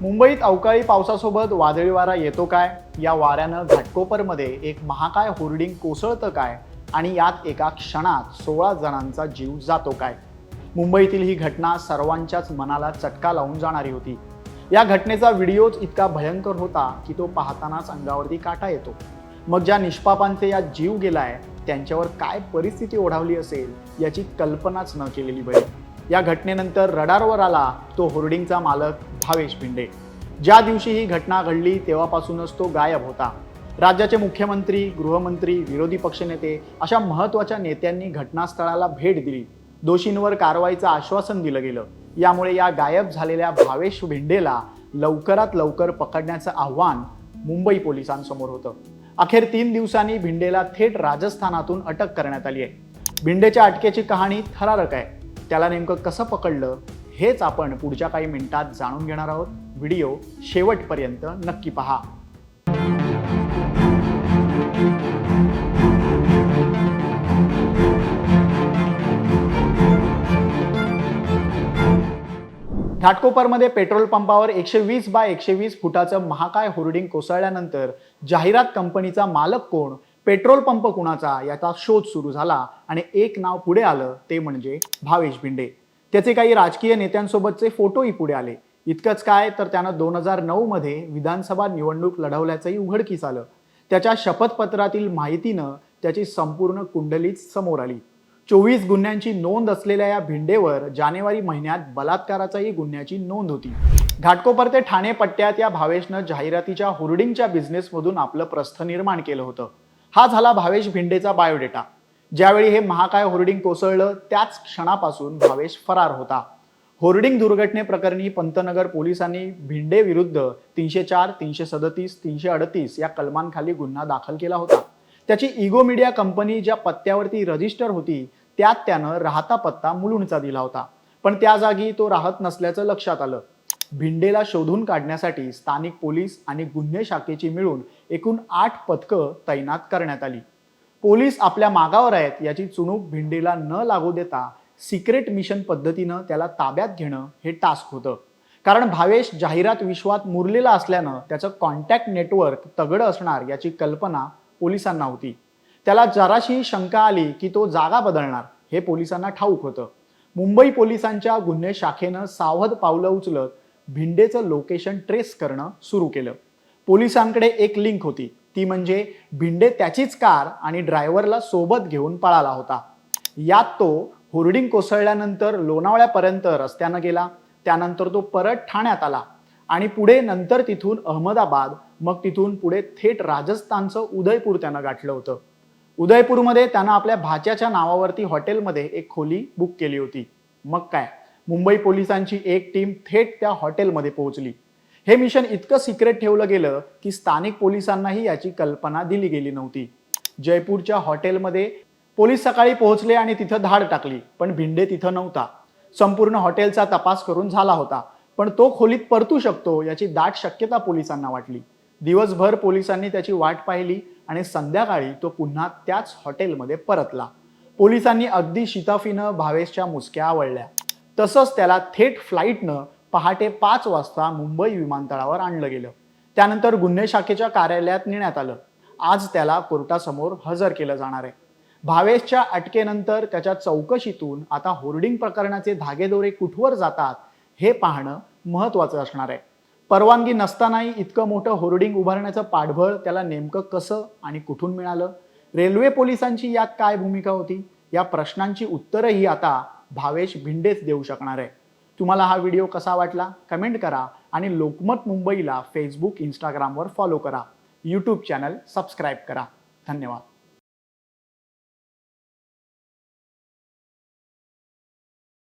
मुंबईत अवकाळी पावसासोबत वादळी वारा येतो काय? या वाऱ्यानं घाटकोपरमध्ये एक महाकाय होर्डिंग कोसळतं काय? आणि यात एका क्षणात सोळा जणांचा जीव जातो काय? मुंबईतील ही घटना सर्वांच्याच मनाला चटका लावून जाणारी होती. या घटनेचा व्हिडिओच इतका भयंकर होता की तो पाहतानाच अंगावरती काटा येतो. मग ज्या निष्पापांचे यात जीव गेलाय त्यांच्यावर काय परिस्थिती ओढावली असेल याची कल्पनाच न केलेली बरी या घटनेनंतर रडारवर आला तो होर्डिंगचा मालक भावेश भिंडे. ज्या दिवशी ही घटना घडली तेव्हापासूनच तो गायब होता. राज्याचे मुख्यमंत्री गृहमंत्री विरोधी पक्षनेते अशा महत्त्वाच्या नेत्यांनी घटनास्थळाला भेट दिली. दोषींवर कारवाईचं आश्वासन दिलं गेलं. यामुळे या गायब झालेल्या भावेश भिंडेला लवकरात लवकर पकडण्याचं आव्हान मुंबई पोलिसांसमोर होतं. अखेर तीन दिवसांनी भिंडेला थेट राजस्थानातून अटक करण्यात आली आहे. भिंडेच्या अटकेची कहाणी थरारक आहे. त्याला नेमकं कसं पकडलं? हेच आपण पुढच्या काही मिनिटात जाणून घेणार आहोत. व्हिडिओ शेवटपर्यंत नक्की पहा. घाटकोपरमध्ये पेट्रोल पंपावर एकशे वीस बाय एकशे वीस फुटाचं महाकाय होर्डिंग कोसळल्यानंतर जाहिरात कंपनीचा मालक कोण पेट्रोल पंप कुणाचा याचा शोध सुरू झाला आणि एक नाव पुढे आलं ते म्हणजे भावेश भिंडे. त्याचे काही राजकीय नेत्यांसोबतचे फोटोही पुढे आले. इतकंच काय तर त्यानं दोन हजार नऊ मध्ये विधानसभा निवडणूक लढवल्याचंही उघडकीस आलं. त्याच्या शपथपत्रातील माहितीनं त्याची संपूर्ण कुंडलीच समोर आली. चोवीस गुन्ह्यांची नोंद असलेल्या या भिंडेवर जानेवारी महिन्यात बलात्काराचाही गुन्ह्याची नोंद होती. घाटकोपर ते ठाणे पट्ट्यात या भावेशनं जाहिरातीच्या होर्डिंगच्या बिझनेसमधून आपलं प्रस्थ निर्माण केलं होतं. हा झाला भावेश भिंडेचा बायोडेटा ज्यावेळी हे महाकाय होर्डिंग कोसळलं त्याच क्षणापासून भावेश फरार होता. होर्डिंग दुर्घटनेप्रकरणी पंतनगर पोलिसांनी भिंडे विरुद्ध तीनशे चार तीनशे सदतीस तीनशे अडतीस या कलमांखाली गुन्हा दाखल केला होता. त्याची इगो मीडिया कंपनी ज्या पत्त्यावरती रजिस्टर होती त्यात त्यानं राहता पत्ता मुलुंडचा दिला होता. पण त्या जागी तो राहत नसल्याचं लक्षात आलं. भिंडेला शोधून काढण्यासाठी स्थानिक पोलीस आणि गुन्हे शाखेची मिळून एकूण आठ पथकं तैनात करण्यात आली. पोलीस आपल्या मागावर आहेत याची चुणूक भिंडेला न लागू देता सिक्रेट मिशन पद्धतीनं त्याला ताब्यात घेणं हे टास्क होतं. कारण भावेश जाहिरात विश्वात मुरलेला असल्यानं त्याचं कॉन्टॅक्ट नेटवर्क तगडं असणार याची कल्पना पोलिसांना होती. त्याला जराशी शंका आली की तो जागा बदलणार हे पोलिसांना ठाऊक होतं. मुंबई पोलिसांच्या गुन्हे शाखेनं सावध पावलं उचलत भिंडेचं लोकेशन ट्रेस करणं सुरू केलं. पोलिसांकडे एक लिंक होती. ती म्हणजे भिंडे त्याचीच कार आणि ड्रायव्हरला सोबत घेऊन पळाला होता. यात तो होर्डिंग कोसळल्यानंतर लोणावळ्यापर्यंत रस्त्यानं गेला. त्यानंतर तो परत ठाण्यात आला आणि पुढे नंतर तिथून अहमदाबाद मग तिथून पुढे थेट राजस्थानचं उदयपूर त्यानं गाठलं होतं. उदयपूरमध्ये त्यानं आपल्या भाच्याच्या नावावरती हॉटेलमध्ये एक खोली बुक केली होती. मग काय? मुंबई पोलिसांची एक टीम थेट त्या हॉटेलमध्ये पोहोचली. हे मिशन इतकं सिक्रेट ठेवलं गेलं की स्थानिक पोलिसांनाही याची कल्पना दिली गेली नव्हती. जयपूरच्या हॉटेलमध्ये पोलीस सकाळी पोहोचले आणि तिथं धाड टाकली पण भिंडे तिथं नव्हता. संपूर्ण हॉटेलचा तपास करून झाला होता पण तो खोलीत परतू शकतो याची दाट शक्यता पोलिसांना वाटली. दिवसभर पोलिसांनी त्याची वाट पाहिली आणि संध्याकाळी तो पुन्हा त्याच हॉटेलमध्ये परतला. पोलिसांनी अगदी शिताफीनं भावेशच्या मुसक्या आवळल्या. तसंच त्याला थेट फ्लाईटनं पहाटे पाच वाजता मुंबई विमानतळावर आणलं गेलं. त्यानंतर गुन्हे शाखेच्या कार्यालयात नेण्यात आलं. आज त्याला कोर्टासमोर हजर केलं जाणार आहे. भावेशच्या अटकेनंतर त्याच्या चौकशीतून आता होर्डिंग प्रकरणाचे धागेदोरे कुठवर जातात हे पाहणं महत्त्वाचं असणार आहे. परवानगी नसतानाही इतकं मोठं होर्डिंग उभारण्याचं पाठबळ त्याला नेमकं कसं आणि कुठून मिळालं? रेल्वे पोलिसांची यात काय भूमिका होती? या प्रश्नांची उत्तरंही आता भावेश भिंडेच देऊ शकणार आहे. तुम्हाला हा व्हिडिओ कसा वाटला? कमेंट करा आणि लोकमत मुंबईला फेसबुक इंस्टाग्रामवर फॉलो करा. यूट्यूब चॅनल सबस्क्राईब करा. धन्यवाद.